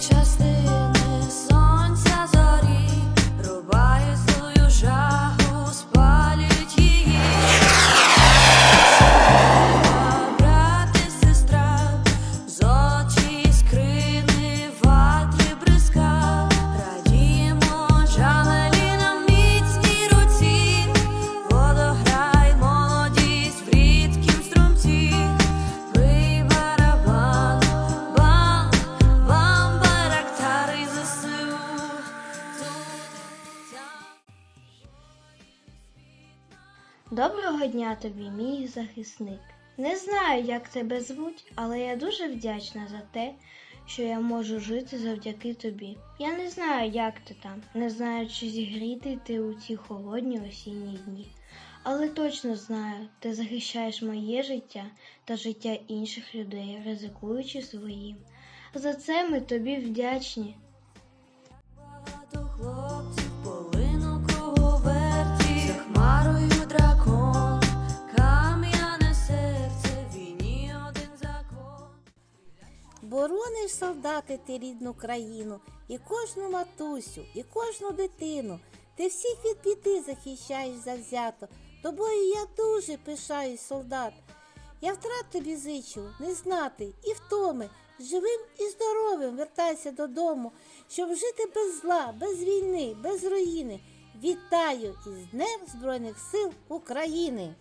just this Доброго дня тобі, мій захисник. Не знаю, як тебе звуть, але я дуже вдячна за те, що я можу жити завдяки тобі. Я не знаю, як ти там, не знаю, чи зігрітий ти у ці холодні осінні дні. Але точно знаю, ти захищаєш моє життя та життя інших людей, ризикуючи своїм. За це ми тобі вдячні. Борониш, солдати, ти рідну країну, і кожну матусю, і кожну дитину. Ти всіх від біди захищаєш завзято. Тобою я дуже пишаюсь, солдат. Я втрат тобі зичу, не знати і втоми, живим і здоровим вертайся додому, щоб жити без зла, без війни, без руїни. Вітаю із Днем Збройних сил України!